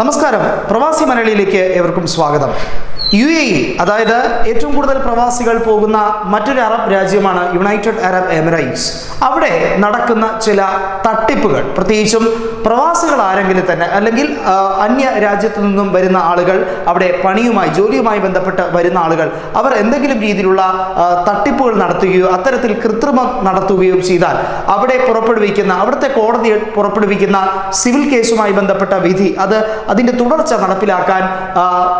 നമസ്കാരം. പ്രവാസി മലയാളിയിലേക്ക് ഏവർക്കും സ്വാഗതം. യു എ ഇ അതായത് ഏറ്റവും കൂടുതൽ പ്രവാസികൾ പോകുന്ന മറ്റൊരു അറബ് രാജ്യമാണ് യുണൈറ്റഡ് അറബ് എമിറേറ്റ്സ്. അവിടെ നടക്കുന്ന ചില തട്ടിപ്പുകൾ പ്രത്യേകിച്ചും പ്രവാസികൾ ആരെങ്കിലും തന്നെ അല്ലെങ്കിൽ അന്യ രാജ്യത്തു നിന്നും വരുന്ന ആളുകൾ അവിടെ പണിയുമായി ജോലിയുമായി ബന്ധപ്പെട്ട് വരുന്ന ആളുകൾ അവർ എന്തെങ്കിലും രീതിയിലുള്ള തട്ടിപ്പുകൾ നടത്തുകയോ അത്തരത്തിൽ കൃത്രിമം നടത്തുകയോ ചെയ്താൽ അവിടെ പുറപ്പെടുവിക്കുന്ന അവിടുത്തെ കോടതി പുറപ്പെടുവിക്കുന്ന സിവിൽ കേസുമായി ബന്ധപ്പെട്ട വിധി അത് അതിന്റെ തുടർച്ച നടപ്പിലാക്കാൻ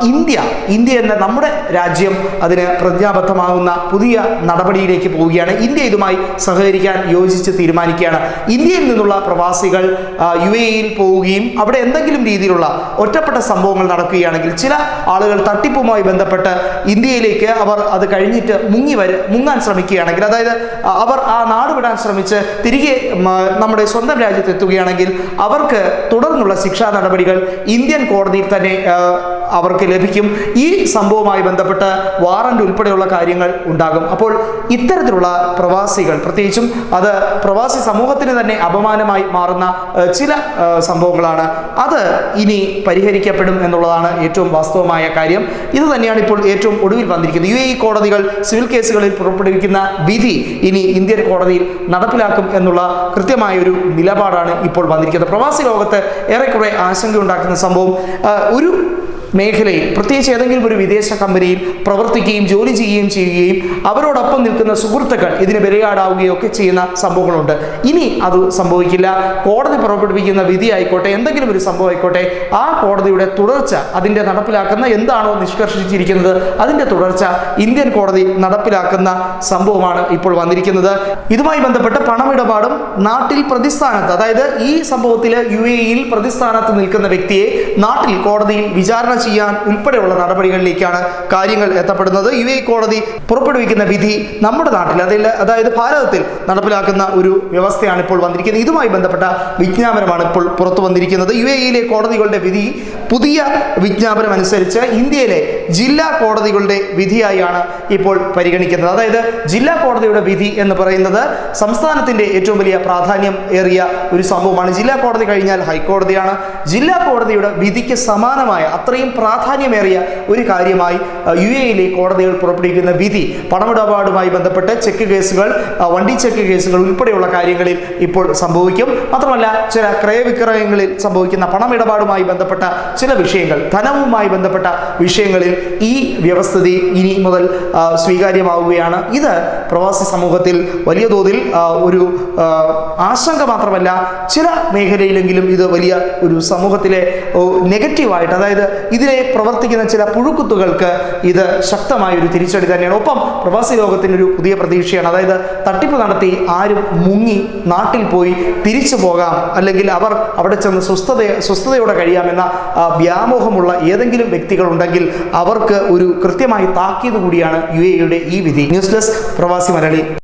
ഇന്ത്യ ഇന്ത്യ എന്ന നമ്മുടെ രാജ്യം അതിന് പ്രതിജ്ഞാബദ്ധമാകുന്ന പുതിയ നടപടിയിലേക്ക് പോവുകയാണ്. ഇന്ത്യ ഇതുമായി സഹകരിക്കാൻ യോജിച്ച് തീരുമാനിക്കുകയാണ്. ഇന്ത്യയിൽ നിന്നുള്ള പ്രവാസികൾ യു എ ഇയിൽ പോവുകയും അവിടെ എന്തെങ്കിലും രീതിയിലുള്ള ഒറ്റപ്പെട്ട സംഭവങ്ങൾ നടക്കുകയാണെങ്കിൽ ചില ആളുകൾ തട്ടിപ്പുമായി ബന്ധപ്പെട്ട് ഇന്ത്യയിലേക്ക് അവർ അത് കഴിഞ്ഞിട്ട് മുങ്ങി വര മുങ്ങാൻ ശ്രമിക്കുകയാണെങ്കിൽ അതായത് അവർ ആ നാട് വിടാൻ ശ്രമിച്ച് തിരികെ നമ്മുടെ സ്വന്തം രാജ്യത്ത് എത്തുകയാണെങ്കിൽ അവർക്ക് തുടർന്നുള്ള ശിക്ഷാ നടപടികൾ ഇന്ത്യൻ കോടതിയിൽ തന്നെ അവർക്ക് ലഭിക്കും. ഈ സംഭവവുമായി ബന്ധപ്പെട്ട് വാറന്റ് ഉൾപ്പെടെയുള്ള കാര്യങ്ങൾ ഉണ്ടാകും. അപ്പോൾ ഇത്തരത്തിലുള്ള പ്രവാസികൾ പ്രത്യേകിച്ചും അത് പ്രവാസി സമൂഹത്തിന് തന്നെ അപമാനമായി മാറുന്ന ചില സംഭവങ്ങളാണ്. അത് ഇനി പരിഹരിക്കപ്പെടും എന്നുള്ളതാണ് ഏറ്റവും വാസ്തവമായ കാര്യം. ഇത് തന്നെയാണ് ഇപ്പോൾ ഏറ്റവും ഒടുവിൽ വന്നിരിക്കുന്നത്. യു എ കോടതികൾ സിവിൽ കേസുകളിൽ പുറപ്പെടുവിക്കുന്ന വിധി ഇനി ഇന്ത്യൻ കോടതിയിൽ നടപ്പിലാക്കും എന്നുള്ള കൃത്യമായ ഒരു നിലപാടാണ് ഇപ്പോൾ വന്നിരിക്കുന്നത്. പ്രവാസി ലോകത്ത് ഏറെക്കുറെ ആശങ്കയുണ്ടാക്കുന്ന സംഭവം ഒരു മേഖലയിൽ പ്രത്യേകിച്ച് ഏതെങ്കിലും ഒരു വിദേശ കമ്പനിയിൽ പ്രവർത്തിക്കുകയും ജോലി ചെയ്യുകയും ചെയ്യുകയും അവരോടൊപ്പം നിൽക്കുന്ന സുഹൃത്തുക്കൾ ഇതിന് വിലയാടാവുകയോ ഒക്കെ ചെയ്യുന്ന സംഭവങ്ങളുണ്ട്. ഇനി അത് സംഭവിക്കില്ല. കോടതി പുറപ്പെടുവിക്കുന്ന വിധി ആയിക്കോട്ടെ എന്തെങ്കിലും ഒരു സംഭവം ആയിക്കോട്ടെ ആ കോടതിയുടെ തുടർച്ച അതിന്റെ നടപ്പിലാക്കുന്ന എന്താണോ നിഷ്കർഷിച്ചിരിക്കുന്നത് അതിന്റെ തുടർച്ച ഇന്ത്യൻ കോടതി നടപ്പിലാക്കുന്ന സംഭവമാണ് ഇപ്പോൾ വന്നിരിക്കുന്നത്. ഇതുമായി ബന്ധപ്പെട്ട് പണമിടപാടും നാട്ടിൽ പ്രതിസ്ഥാനത്ത് അതായത് ഈ സംഭവത്തിൽ യു എ ഇയിൽ പ്രതിസ്ഥാനത്ത് നിൽക്കുന്ന വ്യക്തിയെ നാട്ടിൽ കോടതിയിൽ വിചാരണ ചെയ്യാൻ ഉൾപ്പെടെയുള്ള നടപടികളിലേക്കാണ് കാര്യങ്ങൾ എത്തപ്പെടുന്നത്. യു എ കോടതി പുറപ്പെടുവിക്കുന്ന വിധി നമ്മുടെ നാട്ടിൽ അതിൽ അതായത് ഭാരതത്തിൽ നടപ്പിലാക്കുന്ന ഒരു വ്യവസ്ഥയാണ് ഇപ്പോൾ വന്നിരിക്കുന്നത്. ഇതുമായി ബന്ധപ്പെട്ട വിജ്ഞാപനമാണ് ഇപ്പോൾ പുറത്തു വന്നിരിക്കുന്നത്. യു എയിലെ കോടതികളുടെ വിധി പുതിയ വിജ്ഞാപനം അനുസരിച്ച് ഇന്ത്യയിലെ ജില്ലാ കോടതികളുടെ വിധിയായാണ് ഇപ്പോൾ പരിഗണിക്കുന്നത്. അതായത് ജില്ലാ കോടതിയുടെ വിധി എന്ന് പറയുന്നത് സംസ്ഥാനത്തിന്റെ ഏറ്റവും വലിയ പ്രാധാന്യം ഏറിയ ഒരു സംഭവമാണ്. ജില്ലാ കോടതി കഴിഞ്ഞാൽ ഹൈക്കോടതിയാണ്. ജില്ലാ കോടതിയുടെ വിധിക്ക് സമാനമായ അത്രയും പ്രാധാന്യമേറിയ ഒരു കാര്യമായി യു എയിലെ കോടതികൾ പുറപ്പെടുവിക്കുന്ന വിധി പണമിടപാടുമായി ബന്ധപ്പെട്ട് ചെക്ക് കേസുകൾ വണ്ടി ചെക്ക് കേസുകൾ ഉൾപ്പെടെയുള്ള കാര്യങ്ങളിൽ ഇപ്പോൾ സംഭവിക്കും. മാത്രമല്ല ചില ക്രയവിക്രയങ്ങളിൽ സംഭവിക്കുന്ന പണമിടപാടുമായി ബന്ധപ്പെട്ട ചില വിഷയങ്ങൾ ധനവുമായി ബന്ധപ്പെട്ട വിഷയങ്ങളിൽ ഈ വ്യവസ്ഥിതി ഇനി മുതൽ സ്വീകാര്യമാവുകയാണ്. ഇത് പ്രവാസി സമൂഹത്തിൽ വലിയ തോതിൽ ഒരു ആശങ്ക മാത്രമല്ല ചില മേഖലയിലെങ്കിലും ഇത് വലിയ ഒരു സമൂഹത്തിലെ നെഗറ്റീവായിട്ട് അതായത് ഇതിനെ പ്രവർത്തിക്കുന്ന ചില പുഴുക്കുത്തുകൾക്ക് ഇത് ശക്തമായ ഒരു തിരിച്ചടി തന്നെയാണ്. ഒപ്പം പ്രവാസി ലോകത്തിനൊരു പുതിയ പ്രതീക്ഷയാണ്. അതായത് തട്ടിപ്പ് നടത്തി ആരും മുങ്ങി നാട്ടിൽ പോയി തിരിച്ചു പോകാം. അല്ലെങ്കിൽ അവർ അവിടെ ചെന്ന് സ്വസ്ഥത സ്വസ്ഥതയോടെ കഴിയാമെന്ന വ്യാമോഹമുള്ള ഏതെങ്കിലും വ്യക്തികൾ ഉണ്ടെങ്കിൽ അവർക്ക് ഒരു കൃത്യമായി താക്കീത് കൂടിയാണ് യു എയുടെ ഈ വിധി. ന്യൂസ് ഡെസ്ക് പ്രവാസി മലയാളി.